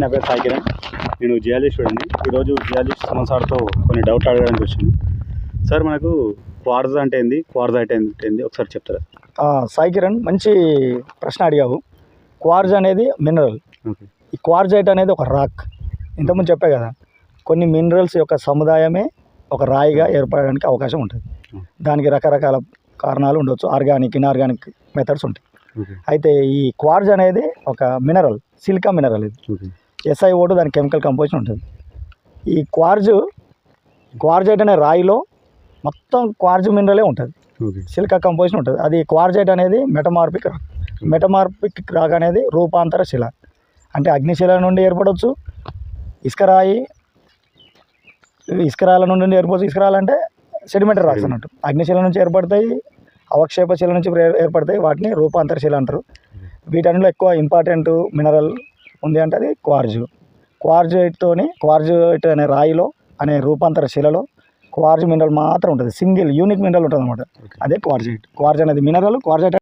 నా పేరు సాయి కిరణ్. నేను జియాలజిస్ట్ అండి ఈరోజు జియాలజిస్ట్ సుమన్ సార్తో కొన్ని డౌట్ అడగడానికి వచ్చింది సార్ మనకు క్వార్జ్ అంటే ఏంది? క్వార్జ్ అంటే ఏంది? ఒకసారి చెప్తారా? ఆ, సాయి కిరణ్ మంచి ప్రశ్న అడిగావు. క్వార్జ్ అనేది మినరల్ ఈ క్వార్జైట్ అనేది ఒక రాక్ ఇంతకుముందు చెప్పా కదా కొన్ని మినరల్స్ యొక్క సముదాయమే ఒక రాయిగా ఏర్పడడానికి అవకాశం ఉంటుంది. దానికి రకరకాల కారణాలు ఉండొచ్చు. ఆర్గానిక్ ఇన్ఆర్గానిక్ మెథడ్స్ ఉంటాయి. అయితే ఈ క్వార్జ్ అనేది ఒక మినరల్ సిలికా మినరల్ ఇది. S I O two chemical composition ఉంటుంది. ఈ క్వార్జ్ క్వార్జైట్ అనే రాయిలో మొత్తం క్వార్జ్ మినరలే ఉంటుంది. సిలికా కంపోజిషన్ ఉంటుంది. అది క్వార్జైట్ అనేది మెటమార్పిక్ రాక్ మెటమార్పిక్ రాక్ అనేది రూపాంతర శిల. అంటే అగ్నిశిల నుండి ఏర్పడవచ్చు ఇసుక రాయి ఇసుక రాళ్ళ నుండి ఏర్పడవచ్చు ఇసుక రాళ్ళు అంటే సెడిమెంటరీ రాక్స్ అన్నట్టు. అగ్నిశిల నుంచి ఏర్పడతాయి అవక్షేప శిల నుంచి ఏర్- ఏర్పడతాయి. వాటిని రూపాంతర శిల అంటారు. వీటన్నిలో ఎక్కువ ఇంపార్టెంట్ మినరల్ ఉంది అంటే అది క్వార్జ్ క్వార్జైట్తోని క్వార్జైట్ అనే రాయిలో అనే రూపాంతర శిలలో క్వార్జ్ మినరల్ మాత్రం ఉంటుంది. సింగిల్ యూనిక్ మినరల్ ఉంటుంది అనమాట అదే క్వార్జైట్ క్వార్జ్ అనేది మినరల్ క్వార్జైట్